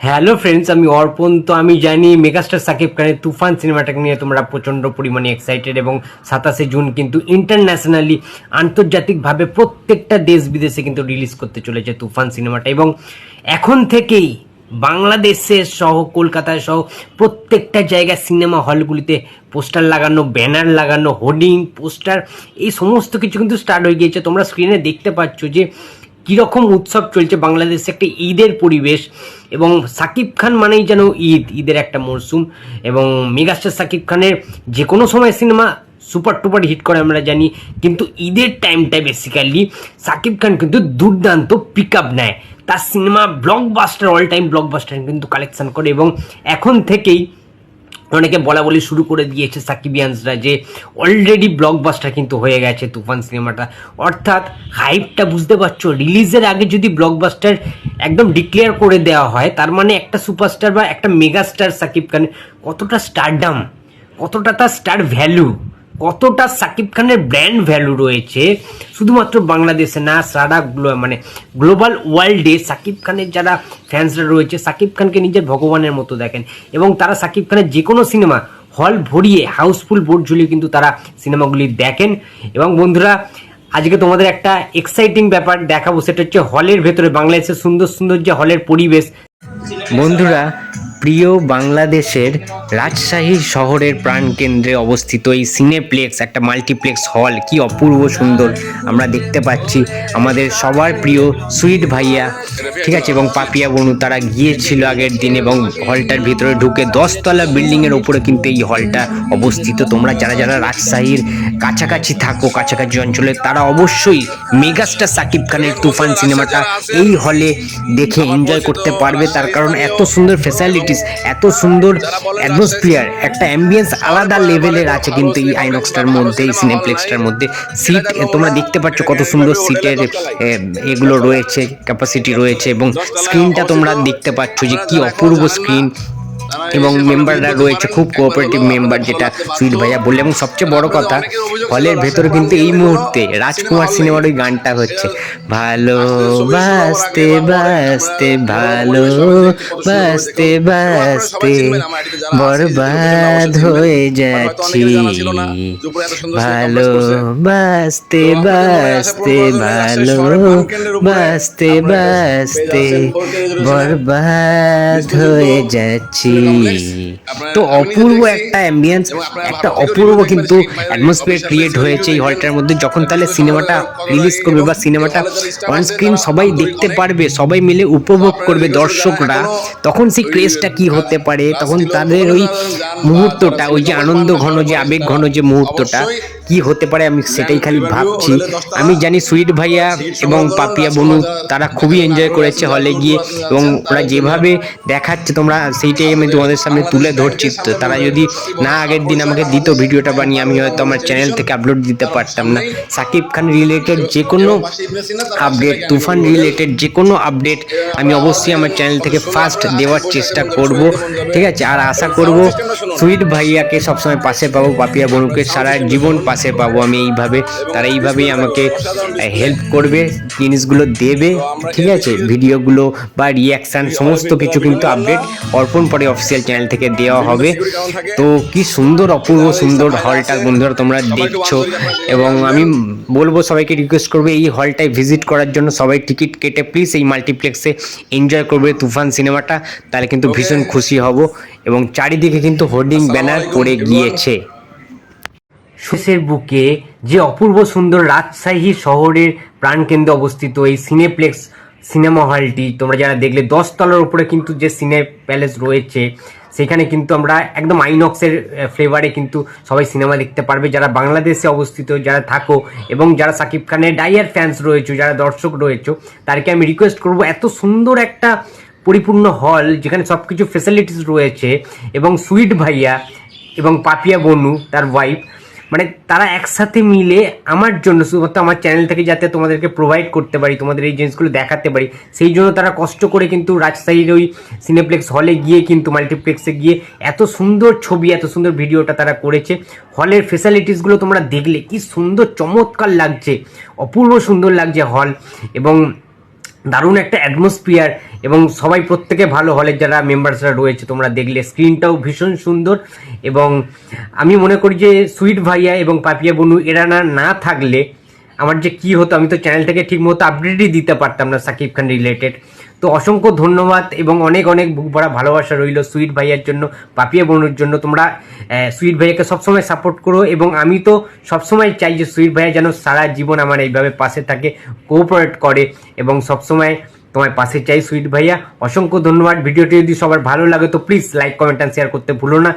Hello friends আমি অর্পণ। তো আমি জানি মেগাস্টার সাকিব খানের তুফান সিনেমাটাকে নিয়ে তোমরা প্রচণ্ড পরিমাণে এক্সাইটেড এবং সাতাশে জুন কিন্তু ইন্টারন্যাশনালি আন্তর্জাতিকভাবে প্রত্যেকটা দেশ বিদেশে কিন্তু রিলিজ করতে চলেছে তুফান সিনেমাটা। এবং এখন থেকেই বাংলাদেশে সহ, কলকাতায় সহ প্রত্যেকটা জায়গায় সিনেমা হলগুলিতে পোস্টার লাগানো, ব্যানার লাগানো, হোর্ডিং, পোস্টার এই সমস্ত কিছু কিন্তু স্টার্ট হয়ে গিয়েছে। তোমরা স্ক্রিনে দেখতে পাচ্ছ যে কীরকম উৎসব চলছে বাংলাদেশে একটা ঈদের পরিবেশ এবং সাকিব খান মানেই যেন ঈদ, ঈদের একটা মরশুম এবং মেগাস্টার সাকিব খানের যে কোনো সময় সিনেমা সুপার টুপার হিট করে আমরা জানি, কিন্তু ঈদের টাইমটা বেসিক্যালি সাকিব খান কিন্তু দুর্দান্ত পিক আপ নেয়। তার cinema blockbuster all time blockbuster কিন্তু কালেকশন করে এবং এখন থেকেই অনেকে বলা বলি শুরু করে দিয়েছে সাকিবিয়ানসরা যে অলরেডি ব্লকবাস্টার কিন্তু হয়ে গেছে তুফান সিনেমাটা। অর্থাৎ হাইপটা বুঝতে পারছ? রিলিজের আগে যদি ব্লকবাস্টার একদম ডিক্লেয়ার করে দেওয়া হয়, তার মানে একটা সুপারস্টার বা একটা মেগাস্টার সাকিব খান কতটা স্টারডাম কতটা তার স্টার ভ্যালু কতটা সাকিব খানের ব্র্যান্ড ভ্যালু রয়েছে? শুধুমাত্র বাংলাদেশে না, সারা গ্লো- মানে গ্লোবাল ওয়ার্ল্ডে সাকিব খানের যারা ফ্যান্সরা রয়েছে, সাকিব খানকে নিজের ভগবানের মতো দেখেন। এবং তারা সাকিব খানের যে কোনো সিনেমা হল ভরিয়ে হাউসফুল বোর্ড ঝুলিয়ে কিন্তু তারা সিনেমাগুলি দেখেন। এবং বন্ধুরা, আজকে তোমাদের একটা এক্সাইটিং ব্যাপার দেখাবো, সেটা হচ্ছে হলের ভেতরে বাংলাদেশের সুন্দর সুন্দর যে হলের পরিবেশ। বন্ধুরা প্রিয় বাংলাদেশের রাজশাহী শহরের প্রাণকেন্দ্রে অবস্থিত এই সিনেপ্লেক্স, একটা মাল্টিপ্লেক্স হল, কি অপূর্ব সুন্দর। আমরা দেখতে পাচ্ছি আমাদের সবার প্রিয় সুইট ভাইয়া, ঠিক আছে, এবং পাপিয়া বনু, তারা গিয়েছিল আগের দিন এবং হলটার ভিতরে ঢুকে দশতলা বিল্ডিংয়ের উপরে কিন্তু এই হলটা অবস্থিত। তোমরা যারা যারা রাজশাহীর কাছাকাছি থাকো, কাছাকাছি অঞ্চলে, তারা অবশ্যই মেগাস্টার সাকিব খানের তুফান সিনেমাটা এই হলে দেখে এনজয় করতে পারবে। তার কারণ এত সুন্দর ফ্যাসিলিটিস এত সুন্দর অ্যাটমসফিয়ার একটা অ্যাম্বিয়েন্স আলাদা লেভেলের আছে কিন্তু এই আইনক্সটার মধ্যে এই সিনেপ্লেক্সটার মধ্যে। সিট তোমরা দেখতে পাচ্ছ কত সুন্দর সিটের এগুলো রয়েছে ক্যাপাসিটি রয়েছে এবং স্ক্রিনটা তোমরা দেখতে পাচ্ছ যে কি অপূর্ব স্ক্রিন এবং মেম্বাররা রয়েছে খুব কোঅপারেটিভ মেম্বার যেটা সুইট ভাইয়া বললে এবং সবচেয়ে বড় কথা হলের ভেতরে কিন্তু এই মুহূর্তে রাজকুমার সিনেমার ওই গানটা হচ্ছে ভালো বাসতে বাসতে ভালো বাসতে বাসতে বরবাদ হয়ে যাচ্ছি ভালো বাসতে বাসতে ভালো বাসতে বাসতে বরবাদ হয়ে যাচ্ছি তো অপূর্ব একটা অ্যাম্বিয়েন্স একটা অপূর্ব কিন্তু অ্যাটমসফিয়ার ক্রিয়েট হয়েছে এই হলটার মধ্যে। যখন তাহলে সিনেমাটা রিলিজ করবে বা সিনেমাটা অন স্ক্রিন সবাই দেখতে পারবে সবাই মিলে উপভোগ করবে দর্শকরা তখন সেই ক্রেজটা কি হতে পারে? তখন তাদের ওই মুহূর্তটা ওই যে আনন্দ ঘন যে আবেগ ঘন যে মুহূর্তটা কি হতে পারে আমি সেটাই খালি ভাবছি। আমি জানি সুইট ভাইয়া এবং পাপিয়া বনু তারা খুবই এনজয় করেছে হলে গিয়ে এবং ওরা যেভাবে দেখাচ্ছে তোমরা সেইটাই আমি তোমাদের সামনে তুলে ধরছি। তো তারা যদি না আগের দিন আমাকে দিত ভিডিওটা বানিয়ে, আমি হয়তো আমার চ্যানেল থেকে আপলোড দিতে পারতাম না। সাকিব খান রিলেটেড যে কোনো আপডেট তুফান রিলেটেড যে কোনো আপডেট আমি অবশ্যই আমার চ্যানেল থেকে ফার্স্ট দেওয়ার চেষ্টা করব। ঠিক আছে? আর আশা করব সুইট ভাইয়াকে সবসময় পাশে পাবো, পাপিয়া বনুকে সারা জীবন পাশে পাবো। আমি এইভাবে, তারা এইভাবেই আমাকে হেল্প করবে, জিনিসগুলো দেবে। ঠিক আছে? ভিডিওগুলো বা রিয়াকশান সমস্ত কিছু কিন্তু আপডেট অর্পণ পরে অফিসিয়াল চ্যানেল থেকে দেওয়া হবে। তো কি সুন্দর অপূর্ব সুন্দর হলটা বন্ধুরা তোমরা দেখছ। এবং আমি বলব সবাইকে রিকোয়েস্ট করবে এই হলটায় ভিজিট করার জন্য। সবাই টিকিট কেটে প্লিজ এই মাল্টিপ্লেক্সে এনজয় করবে তুফান সিনেমাটা তাহলে কিন্তু ভীষণ খুশি হব। এবং চারিদিকে কিন্তু হোর্ডিং ব্যানার পড়ে গিয়েছে। শেষের বুকে যে অপূর্ব সুন্দর রাজশাহী শহরের প্রাণকেন্দ্রে অবস্থিত এই সিনেপ্লেক্স সিনেমা হলটি, তোমরা যারা দেখলে, দশতলার উপরে কিন্তু যে সিনে প্যালেস রয়েছে, সেখানে কিন্তু আমরা একদম আইনক্সের ফ্লেভারে কিন্তু সবাই সিনেমা দেখতে পারবে। যারা বাংলাদেশে অবস্থিত, যারা থাকো, এবং যারা সাকিব খানের ডাইয়ার ফ্যান্স রয়েছে, যারা দর্শক রয়েছে, তাদেরকে আমি রিকোয়েস্ট করব, এত সুন্দর একটা পরিপূর্ণ হল যেখানে সব কিছু ফেসিলিটিস রয়েছে, এবং সুইট ভাইয়া এবং পাপিয়া বনু, তার ওয়াইফ মানে তারা একসাথে মিলে আমার জন্য, শুধুমাত্র আমার চ্যানেল থেকে যাতে তোমাদেরকে প্রোভাইড করতে পারি, তোমাদের এই জিনিসগুলো দেখাতে পারি, সেই জন্য তারা কষ্ট করে কিন্তু রাজশাহীর ওই সিনেপ্লেক্স হলে গিয়ে কিন্তু মাল্টিপ্লেক্সে গিয়ে এত সুন্দর ছবি, এত সুন্দর ভিডিওটা তারা করেছে। হলের ফেসিলিটিসগুলো তোমরা দেখলে, কি সুন্দর চমৎকার লাগছে, অপূর্ব সুন্দর লাগছে হল এবং দারুণ একটা অ্যাটমসফিয়ার এবং সবাই প্রত্যেকে ভালো হলের যারা মেম্বার্সরা রয়েছে, তোমরা দেখলে স্ক্রিনটাও ভীষণ সুন্দর এবং আমি মনে করি যে সুইট ভাইয়া এবং পাপিয়া বনু, এরা না না থাকলে আমার যে কি হতো, আমি তো চ্যানেলটাকে ঠিক মতো আপডেটই দিতে পারতাম না সাকিব খান রিলেটেড তো অসংখ্য ধন্যবাদ এবং অনেক অনেক বুক ভরা ভালোবাসা রইল সুইট ভাইয়ার জন্য, পাপিয়া বোনের জন্য। তোমরা সুইট ভাইয়াকে সবসময় সাপোর্ট করো এবং আমি তো সবসময় চাই যে সুইট ভাইয়া যেন সারা জীবন আমার এইভাবে পাশে থাকে কোঅপারেট করে এবং সবসময় তোমার পাশে চাই সুইট ভাইয়া। অসংখ্য ধন্যবাদ। ভিডিওটি যদি সবার ভালো লাগে তো please like comment and share করতে ভুলো না।